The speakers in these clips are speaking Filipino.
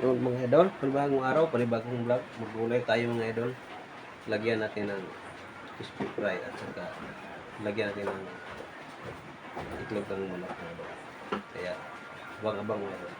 Yun mga idol, panibagong araw, panibagong vlog. Magulay tayo mga idol. Lagyan natin ng crispy fry at saka lagyan natin ng itlog ng manok. Kaya, abang-abang mga idol.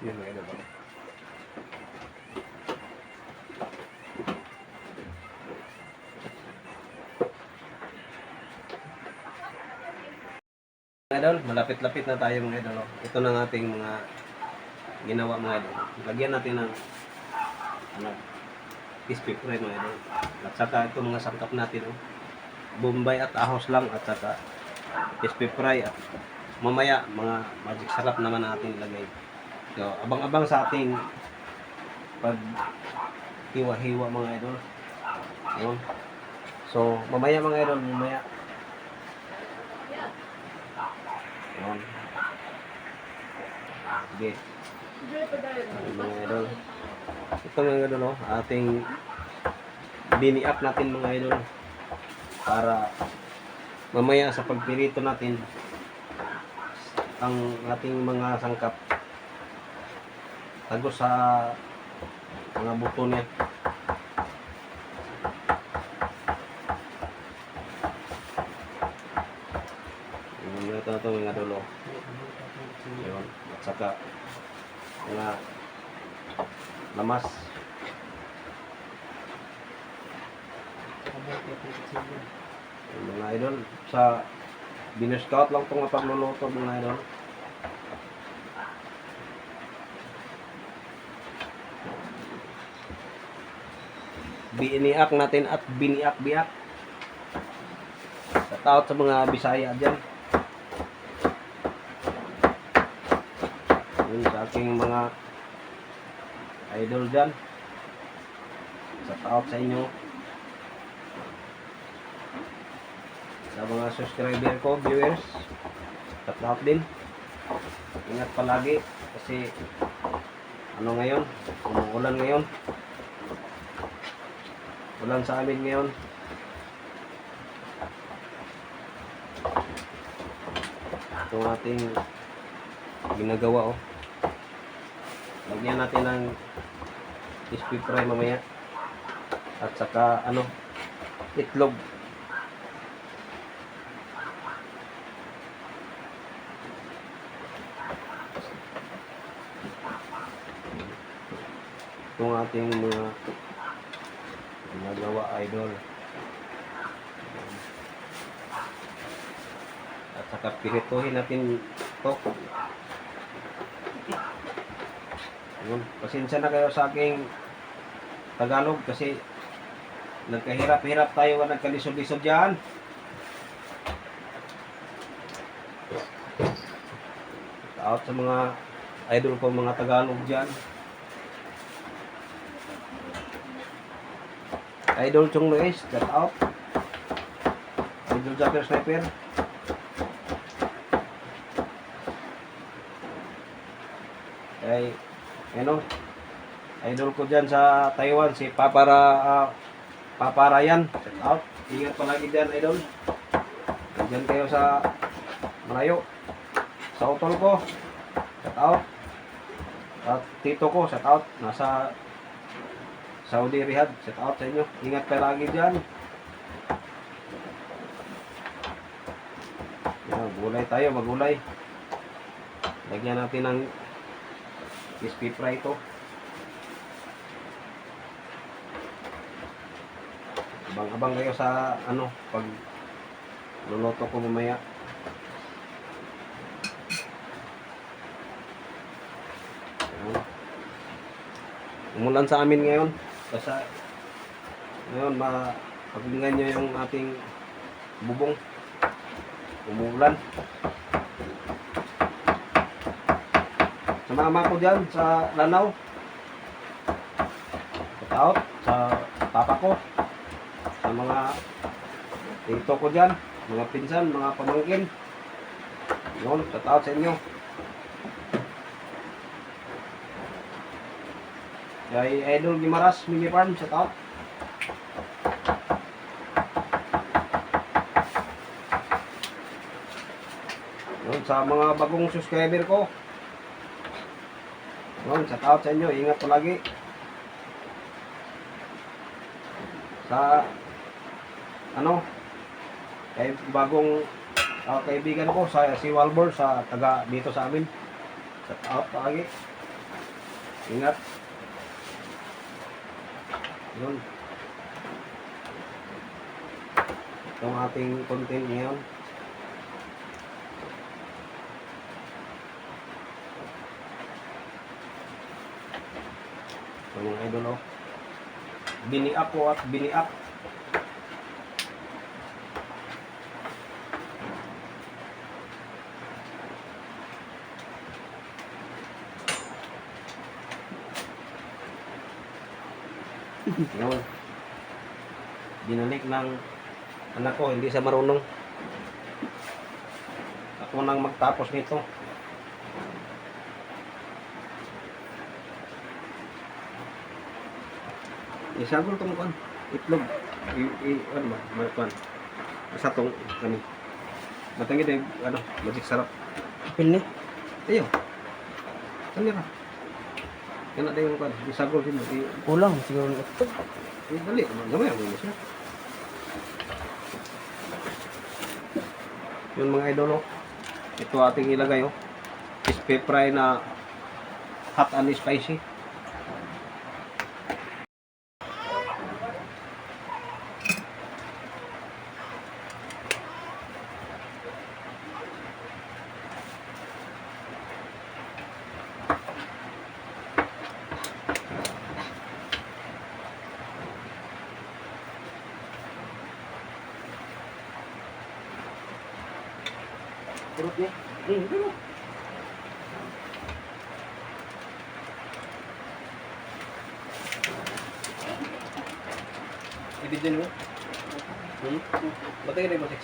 Yun mga idol. Mga idol, malapit-lapit na tayo mga idol. Ito na ang ating mga ginawa mga idol. Lagyan natin ng ano, crispy fry mga idol. At saka ito mga sangkap natin. Oh. Bombay at ahos lang at saka crispy fry at mamaya mga magic sarap naman natin ilagay. So, abang-abang sa ating pag hiwa-hiwa mga idol. Yun. So, mamaya mga idol, mamaya. Yun. Sige. Ayun, mga idol. Ito mga idol, oh, ating biniak natin mga idol para mamaya sa pagpirito natin ang ating mga sangkap tagos sa mga buto niya. Yung ito ito mga dulo. Yun. At saka mga lamas. Yung mga idol sa binuskout lang itong pagluluto mga idol. Biniak natin at biniak-biak. Sa taot sa mga Bisaya dyan. Yun sa aking mga idol dyan. Sa taot sa inyo. Sa mga subscriber ko, viewers. Sa taot din. Ingat palagi kasi ano ngayon, umuulan ngayon. Ulan sa amin ngayon. Ito ating ginagawa oh. Lagyan natin ng crispy fry mamaya. At saka ano, itlog. Ito ang ating mga ginagawa idol. At saka pirituhin natin to. Yun. Pasensya na kayo sa aking Tagalog kasi nagkahirap-hirap tayo at nagkalisod-lisod dyan. Out sa mga idol ko mga Tagalog dyan. Idol Chong Luis, shout out. Idol Jacker Sniper. Ay, ano, idol ko dyan sa Taiwan, si Papara, uh, Paparayan, shout out. Ingat palagi dyan, idol. Diyan kayo sa malayo. Sa utol ko, shout out. At tito ko, shout out. Nasa Saudi Riyadh, shout out sa inyo. Ingat kayo lagi dyan. Yan, gulay tayo, magulay. Lagyan natin ng crispy fry ito. Abang-abang kayo sa ano, pag luluto ko mamaya. Umulan sa amin ngayon. Kasi ngayon, ma paglingan nyo yung ating bubong. Umulan. Sa mama ko dyan, sa Lanao. Shout out sa papa ko. Sa mga tito ko dyan, mga pinsan, mga pamangkin. Yun, shout out sa inyo. Kay Idol Gimaras, Mini Farm, shout out. Yun, sa mga bagong subscriber ko. Yun, shout out sa inyo. Ingat palagi. Sa ano kay bagong ah, kaibigan ko sa si Walbor sa taga dito sa amin. Shout out palagi. Ingat. Yun. Itong ating content ngayon. Ito mga idol oh. Biniak po at biniak. Yun. Binalik ng anak ko, hindi siya marunong. Ako nang magtapos nito. Isagol tong kan itlog. I, i ano ba? Ano kan? Sa tong kani. Matangi day ano, magic sarap. Apil ni. Ayo. Kani ra. Kana day yung kan, isagol. I, Kulang siguro ito. dali, gamay mo siya. Yun mga idol oh. Ito ating ilagay oh. Crispy fry na hot and spicy. Kurot niya. Hmm, dito. Ibigyan mo? Hmm? Batay na yung masik.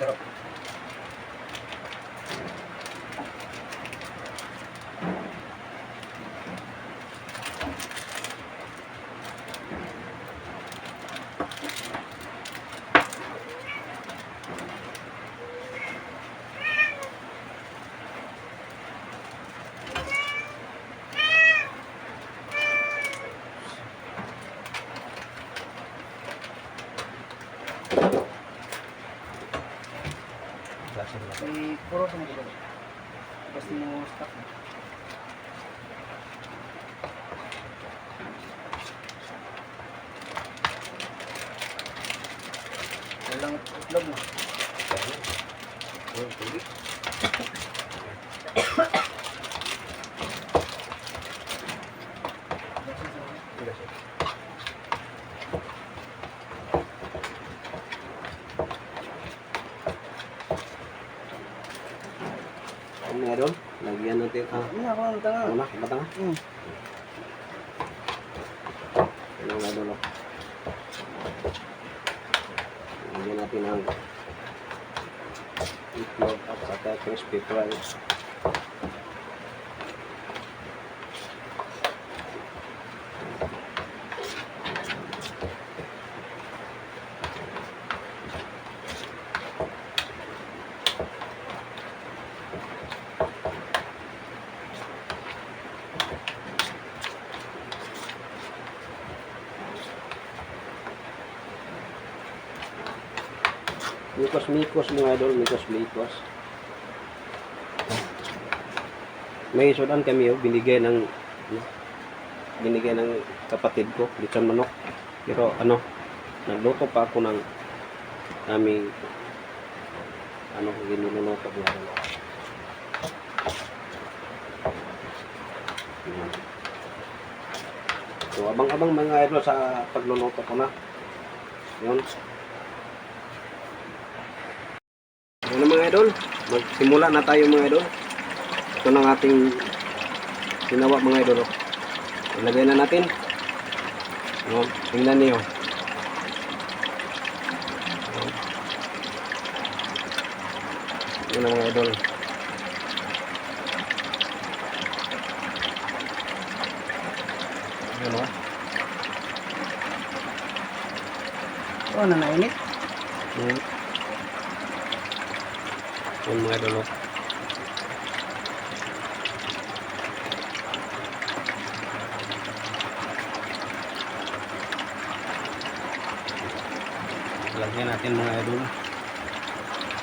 Klase na. Kurot mo dito. Basta mo stock. Walang itlog mo. Oh, tubig. Ang meron, lagyan natin ah, Ano ako ang tanga? muna, Hmm. Ano nga dulo? Lagyan natin ang itlog at saka crispy fries. Mikos-mikos mga idol, mikos-mikos. May sudan kami oh, binigay ng ano, binigay ng kapatid ko, lechon manok. Pero ano, nagluto pa ako ng aming ano, ginululuto lang. Yan. So, abang-abang mga idol sa pagluluto ko na. Yun. Yun na idol. Magsimula na tayo mga idol. Ito ang ating ginawa mga idol. oh. Ilagay na natin. Yun. Tingnan niyo. Yun na mga idol. Yun o. Oh, nanainit. Yun. Yun mga idol. oh. Lagyan natin mga idol.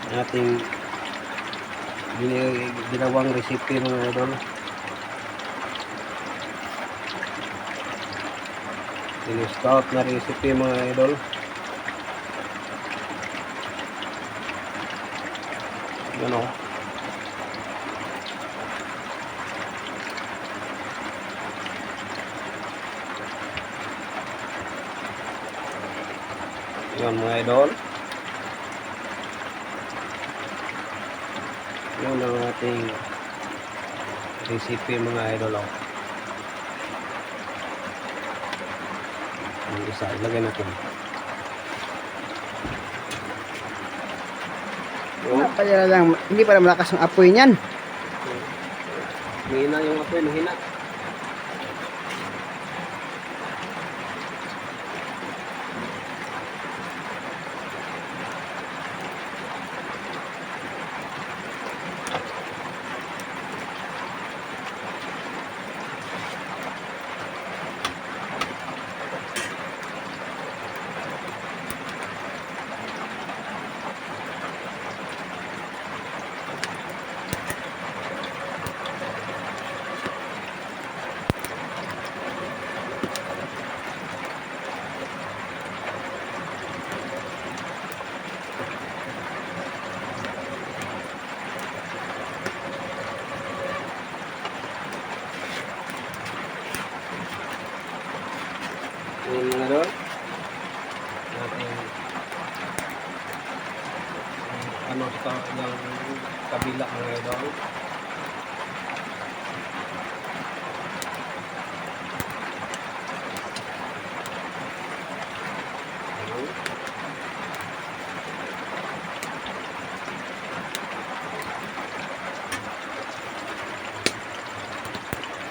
Ang ating ginawang recipe mga idol. Ini-scout na recipe mga idol. Yan o. Yan mga idol. Yan ang ating recipe mga idol. Oh. Ang isa, ilagay natin. Yun. Kaya lang, hindi pa malakas ang apoy niyan. Mahina yung apoy, mahina. Yung mga doon. Natin ano sa yung kabila doon.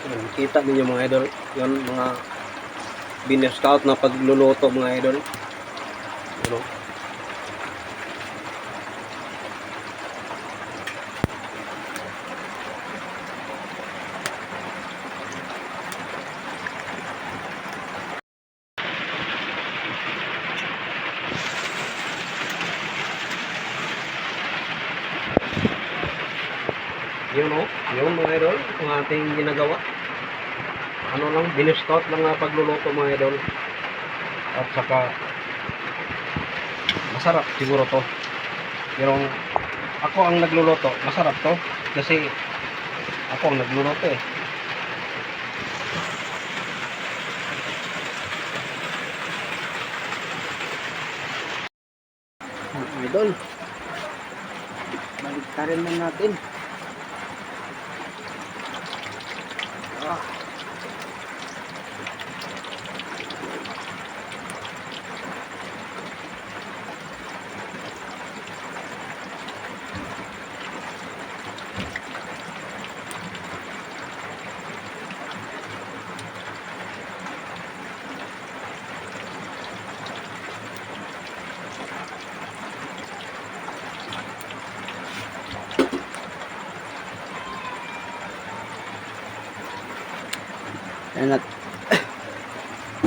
Yan, Kita ninyo mga idol, yon mga Biner Scout na pagluluto mga idol. Ano? Yun o, yun mga idol, ang ating ginagawa ano lang, biniscout lang na pagluluto mga idol. At saka, masarap siguro to. Pero ako ang nagluluto, masarap to. Kasi ako ang nagluluto eh. Idol. Baliktarin na natin. Yan at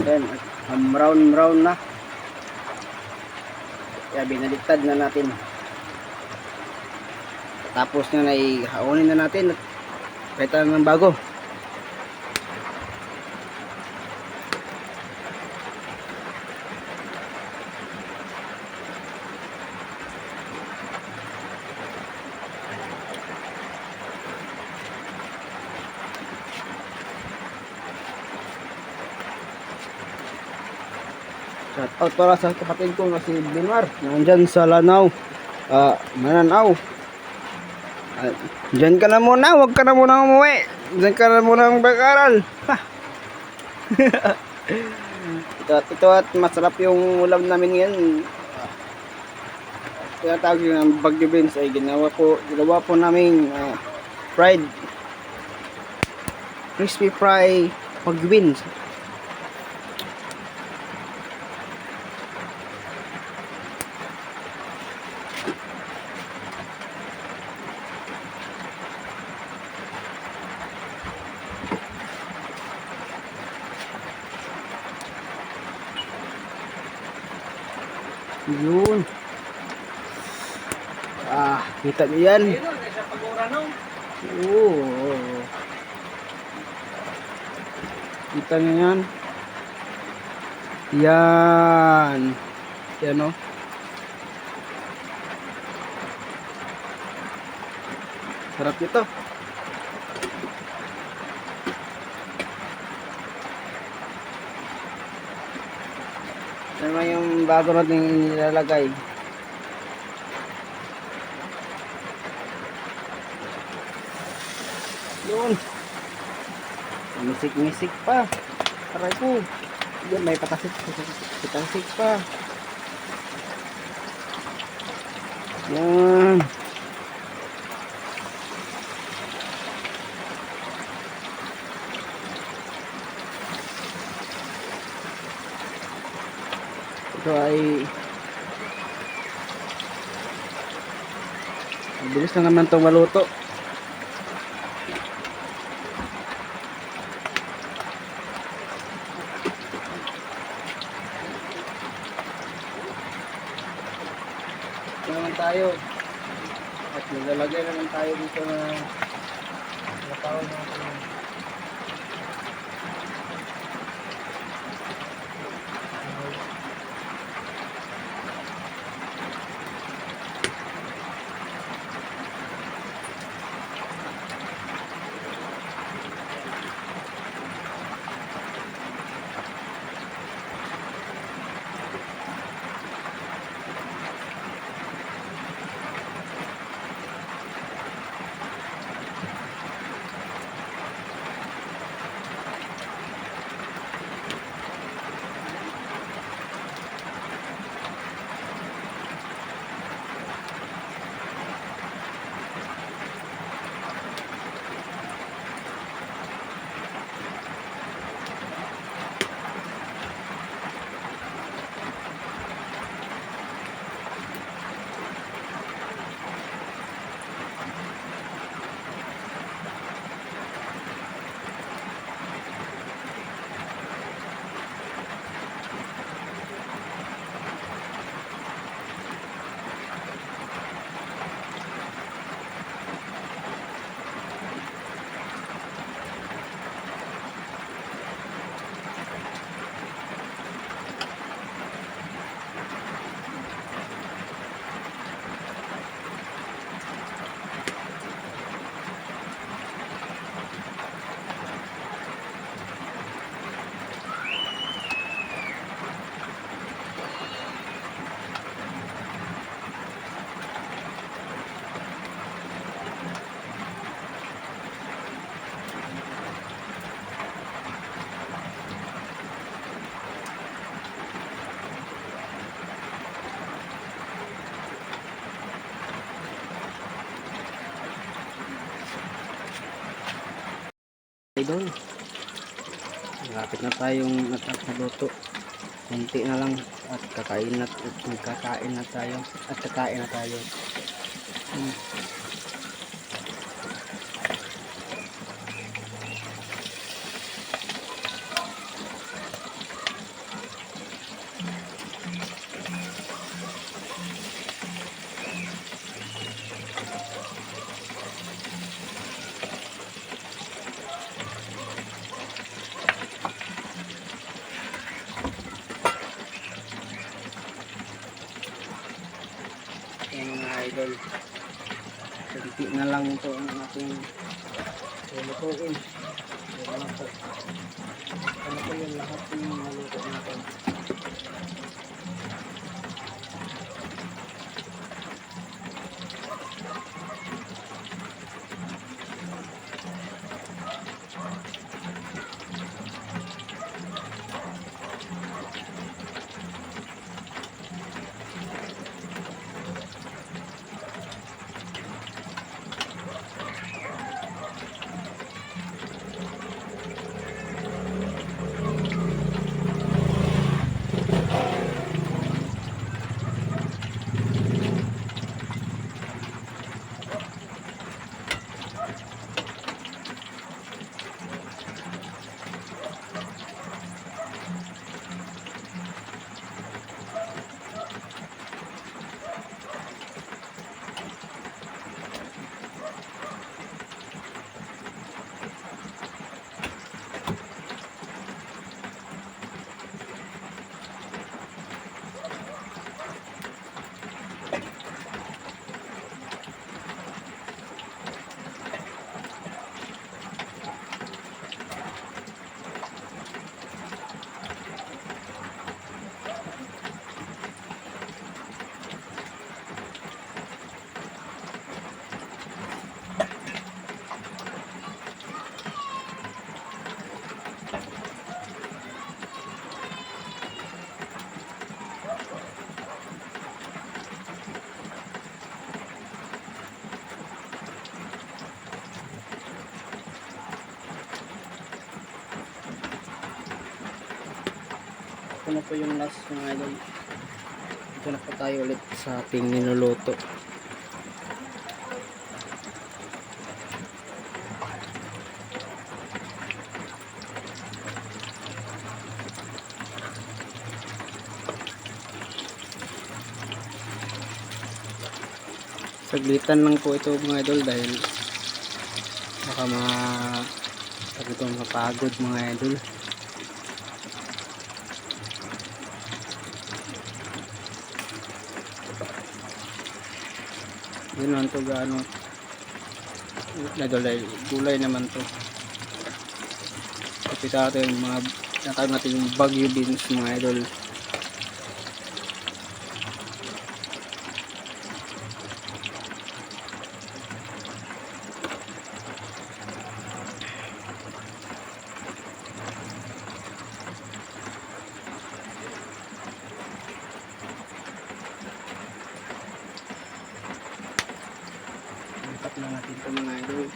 yan, at um, brown brown na. Kaya binaliktad na natin. Tapos na ay haunin na natin at Kaitan ng bago. Shout out para sa kapatid ko na si Blimar. Nandyan sa Lanao. Ah, Mananaw. Ah, Diyan ka na muna, huwag ka na muna umuwi. Diyan ka na muna mag-aral. Ito, at ito at masarap yung ulam namin ngayon. Kaya tawag yung bagyo beans ay ginawa po, ginawa po namin ah, fried crispy fry bagyo beans. Yun. Ah, kita niyo yan. Oo. Kita niyo yan. Yan. Yan o. Sarap ito. Yan naman yung bago natin nilalagay. Misik-misik pa. Aray ko. Yun, may patasik. Patasik pa. Yan. Ito ay Bilis na naman itong maluto. Tayo. At nilalagay naman tayo dito na natawag natin. Idol. Malapit na tayong at naluto. Kunti na lang at kakain na at magkakain na tayo at kakain na tayo. Hmm. Lang ito ang ating lulutuin. Yan lang po. Ano po yung lahat ng po yung last mga idol. Ito na po tayo ulit sa ating niluluto. Saglitan lang po ito mga idol dahil baka ma pag ito mapagod mga idol. Yun naman to gaano nadalay gulay naman to. Kapita natin yung mga natin yung bagyo beans mga idol Lipat na natin ito mga idol.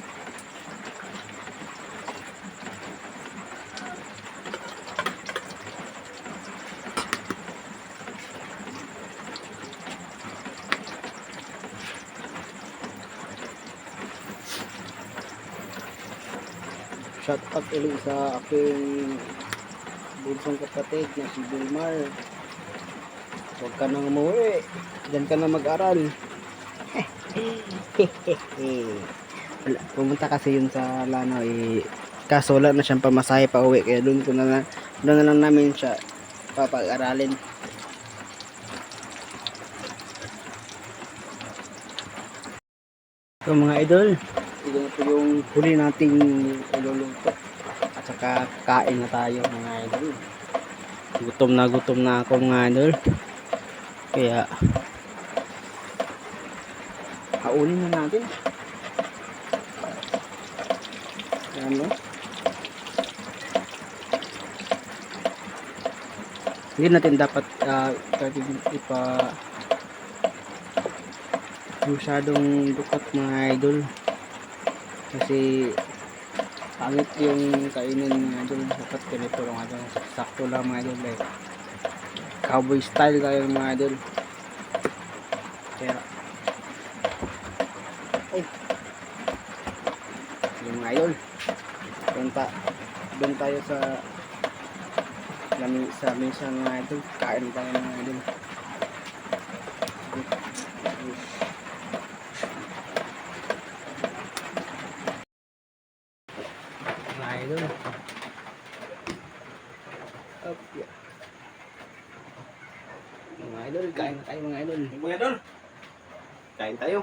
Shout out ulit sa aking bunsong kapatid na si Bilmar. Huwag ka nang umuwi. Diyan ka na mag-aral. Pumunta kasi yun sa Lanao eh kaso wala na siyang pamasahe pa uwi kaya doon ko na lang doon na lang namin siya papag-aralin so mga idol ito yung huli nating iluluto at saka kain na tayo mga idol gutom na gutom na ako mga idol kaya Kaunin na natin. Ayan no? Hindi natin dapat uh, ipa masyadong dukat mga idol. Kasi pangit yung kainin mga idol. Dapat ganito lang idol. Sakto lang mga idol. Eh. Cowboy style tayo mga idol. Kaya yung mga idol doon, ta doon tayo sa lami sa minsan mga idol kain tayo mga idol mga idol up yeah. mga idol kain na tayo mga idol Mga idol, kain tayo.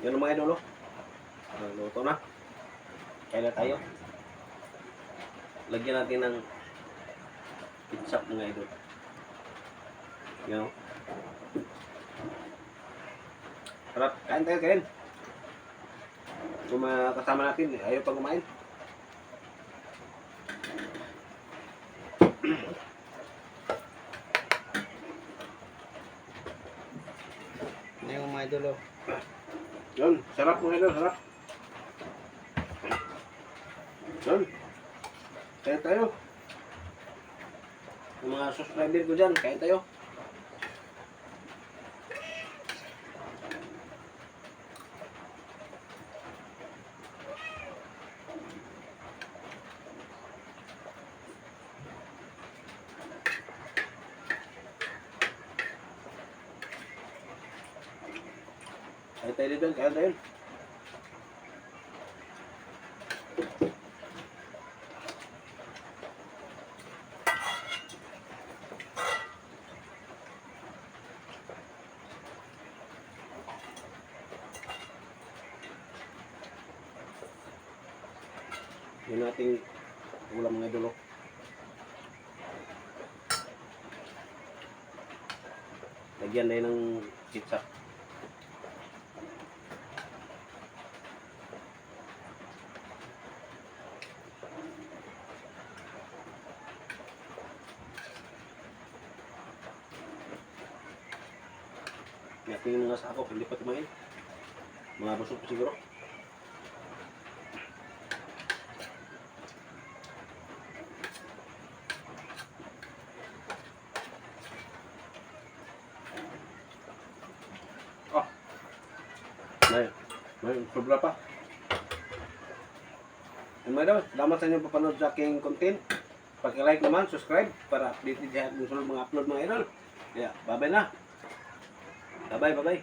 Yun ang mga idol, oh. Ah, Luto na. Kaya na tayo. Lagyan natin ng ketchup mga idol. Yan, oh. Sarap. Kain tayo, kain. Kung kasama natin, ayaw pa kumain. Ano yung mga idol oh. Yun, sarap mga idol, sarap. Yun. Kaya tayo. Yung mga subscriber ko dyan, kaya tayo. Kaya tayo dito, kaya tayo. Yun nating ulam mga dulo. Lagyan tayo ng ketchup. Natin yung mga sako, hindi pa tumain. Mga busog siguro. Ah. May, may sobra pa. And mga daw, salamat sa inyong papanood sa aking content. Pag-like naman, subscribe para updated sa ating sunod mga upload mga idol. Kaya, bye-bye na. Bye-bye, bye-bye.